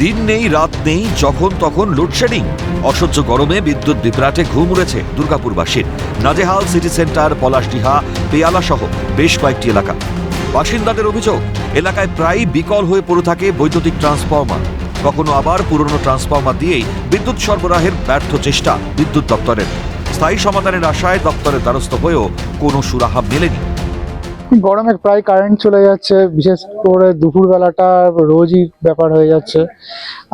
দিন নেই, রাত নেই, যখন তখন লোডশেডিং অসহ্য গরমে বিদ্যুৎ বিভ্রাটে ঘুম উড়েছে দুর্গাপুরবাসীর। নাজেহাল সিটি সেন্টার, পলাশডিহা পেয়ালা সহ বেশ কয়েকটি এলাকা। বাসিন্দাদের অভিযোগ, এলাকায় প্রায়ই বিকল হয়ে পড়ে থাকে বৈদ্যুতিক ট্রান্সফর্মার। কখনো আবার পুরনো ট্রান্সফর্মার দিয়েই বিদ্যুৎ সরবরাহের ব্যর্থ চেষ্টা বিদ্যুৎ দপ্তরের। স্থায়ী সমাধানের আশায় দপ্তরের দ্বারস্থ হয়েও কোনো সুরাহা মেলেনি। গরমে প্রায় কারেন্ট চলে যাচ্ছে, বিশেষ করে দুপুরবেলাটা রোজই ব্যাপার হয়ে যাচ্ছে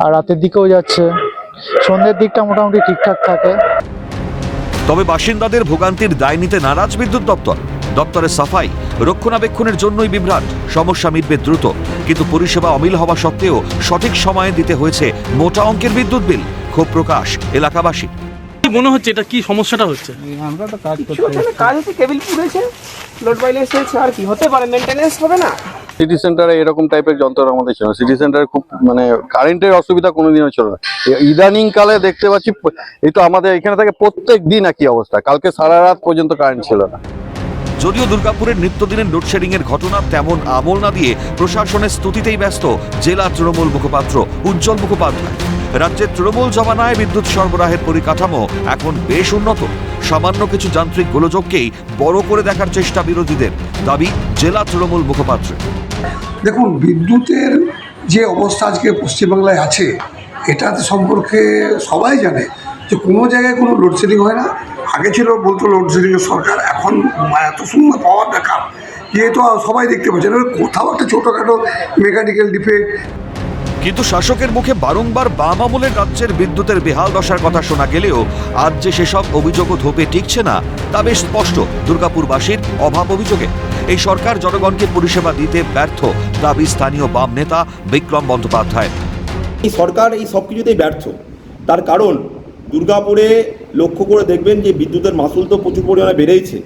আর রাতের দিকেও যাচ্ছে। সন্ধ্যের দিকটা মোটামুটি ঠিকঠাক থাকে। তবে বাসিন্দাদের ভোগান্তির দায় নিতে নারাজ বিদ্যুৎ দপ্তর। দপ্তরের সাফাই রক্ষণাবেক্ষণের জন্যই বিভ্রাট। সমস্যা মিটবে দ্রুত, কিন্তু পরিষেবা অমিল হওয়া সত্ত্বেও সঠিক সময়ে দিতে হয়েছে মোটা অঙ্কের বিদ্যুৎ বিল। ক্ষোভ প্রকাশ এলাকাবাসী কি মনে হচ্ছে এটা কি সমস্যাটা হচ্ছে? কিছু হচ্ছে না, কাজ হচ্ছে কেবিল পুড়েছে লোড আর কি হতে পারে মেনটেনেন্স হবে না? সিটি সেন্টারে এরকম টাইপের যন্ত্র আমাদের ছিল সিটি সেন্টারে খুব মানে কারেন্টের অসুবিধা কোনোদিনও ছিল না। ইদানিং কালে দেখতে পাচ্ছি এই তো আমাদের এখানে থেকে প্রত্যেক দিন একই অবস্থা। কালকে সারা রাত পর্যন্ত কারেন্ট ছিল না। যদিও দুর্গাপুরের নিত্যদিনের লোডশেডিং এর ঘটনা তেমন আমল না দিয়ে প্রশাসনের স্তুতিতেই ব্যস্ত জেলা তৃণমূল মুখপাত্র উজ্জ্বল মুখোপাধ্যায়। রাজ্যের তৃণমূল জমানায় বিদ্যুৎ সরবরাহের পরিকাঠামো এখন বেশ উন্নত। সামান্য কিছু যান্ত্রিক গোলযোগকেই বড় করে দেখার চেষ্টা বিরোধীদের, দাবি জেলা তৃণমূল মুখপাত্র। দেখুন, বিদ্যুতের যে অবস্থা আজকে পশ্চিমবাংলায় আছে, এটা সম্পর্কে সবাই জানে যে কোনো জায়গায় কোনো লোডশেডিং হয় না। আগে ছিল বলতো লোডশেডিংয়ের সরকার, এখন এত সুন্দর পাওয়ার দেখা। যেহেতু সবাই দেখতে পাচ্ছেন কোথাও একটা ছোটোখাটো মেকানিক্যাল ডিফেক্ট কিন্তু শাসকের মুখে বারংবার বাম আমলের রাজ্যের বিদ্যুতের বেহাল দশার কথা শোনা গেলেও আজ যে সেসব অভিযোগও ধোপে টিকছে না, তা বেশ স্পষ্ট দুর্গাপুরবাসীর অভাব অভিযোগে। এই সরকার জনগণকে পরিষেবা দিতে ব্যর্থ, দাবি স্থানীয় বাম নেতা বিক্রম বন্দ্যোপাধ্যায়। এই সরকার এই সব কিছুতেই ব্যর্থ। তার কারণ, দুর্গাপুরে লক্ষ্য করে দেখবেন যে বিদ্যুতের মাসুল তো প্রচুর পরিমাণে বেড়েইছে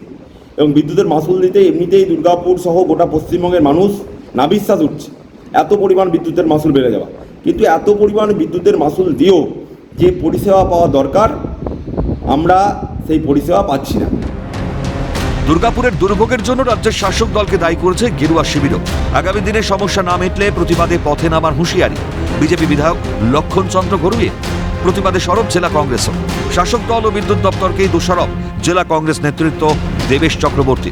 এবং বিদ্যুতের মাসুল দিতে এমনিতেই দুর্গাপুর সহ গোটা পশ্চিমবঙ্গের মানুষ নাবিশ্বাস উঠছে। এত পরিমাণ বিদ্যুতের মাসুল বেড়ে যাওয়া। কিন্তু এত পরিমাণ বিদ্যুতের মাসুল দিয়েও যে পরিষেবা পাওয়া দরকার, আমরা সেই পরিষেবা পাচ্ছি না। দুর্গাপুরের দুর্ভোগের জন্য রাজ্যের শাসক দলকে দায়ী করেছে গেরুয়া শিবিরও। আগামী দিনে সমস্যা না মিটলে প্রতিবাদে পথে নামার হুঁশিয়ারি। বিজেপি বিধায়ক লক্ষণ চন্দ্র গরুয়ে প্রতিবাদে সরব জেলা কংগ্রেসও। শাসক দল ও বিদ্যুৎ দপ্তরকেই দোষারোপ। জেলা কংগ্রেস নেতৃত্ব দেবেশ চক্রবর্তী।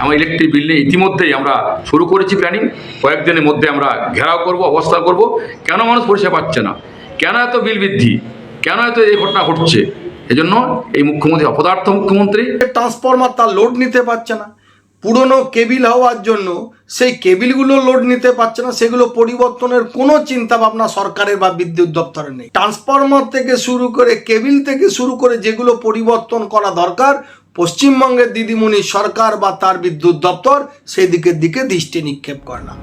আমার ইলেকট্রিক বিল নিয়ে ইতিমধ্যেই আমরা শুরু করেছি প্ল্যানিং কয়েকদিনের মধ্যে আমরা ঘেরাও করব অবস্থা করব। কেন মানুষ পরিষেবা পাচ্ছে না? কেন এত বিল বৃদ্ধি? কেন এত এই ঘটনা ঘটছে? এজন্য এই মুখ্যমন্ত্রী অপদার্থ মুখ্যমন্ত্রী ট্রান্সফরমার তার লোড নিতে পারছে না। পুরনো কেবিল হওয়ার জন্য সেই কেবিলগুলো লোড নিতে পারছে না, সেগুলো পরিবর্তনের কোনো চিন্তা ভাবনা সরকারের বা বিদ্যুৎ দপ্তরের নেই। ট্রান্সফরমার থেকে শুরু করে কেবিল থেকে শুরু করে যেগুলো পরিবর্তন করা দরকার, পশ্চিমবঙ্গের দিদিমণি সরকার বা তার বিদ্যুৎ দপ্তর সেই দিকের দিকে দৃষ্টি নিক্ষেপ করে না।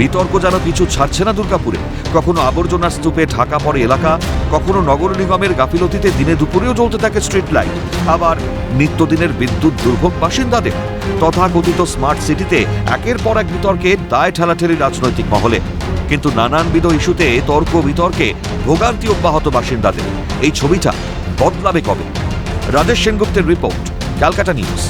বিতর্ক যেন কিছু ছাড়ছে না দুর্গাপুরে। কখনো আবর্জনার স্তূপে ঢাকা পড়ে এলাকা, কখনো নগর নিগমের গাফিলতিতে দিনে দুপুরেও জ্বলতে থাকে স্ট্রিট লাইট আবার নিত্যদিনের বিদ্যুৎ দুর্ভোগ বাসিন্দাদের। তথাকথিত স্মার্ট সিটিতে একের পর এক বিতর্কে দায় ঠেলাঠেলি রাজনৈতিক মহলে। কিন্তু নানানবিধ ইস্যুতে তর্ক বিতর্কে ভোগান্তি অব্যাহত বাসিন্দাদের। এই ছবিটা বদলাবে কবে? রাজেশ সেনগুপ্তের রিপোর্ট, ক্যালকাটা নিউজ।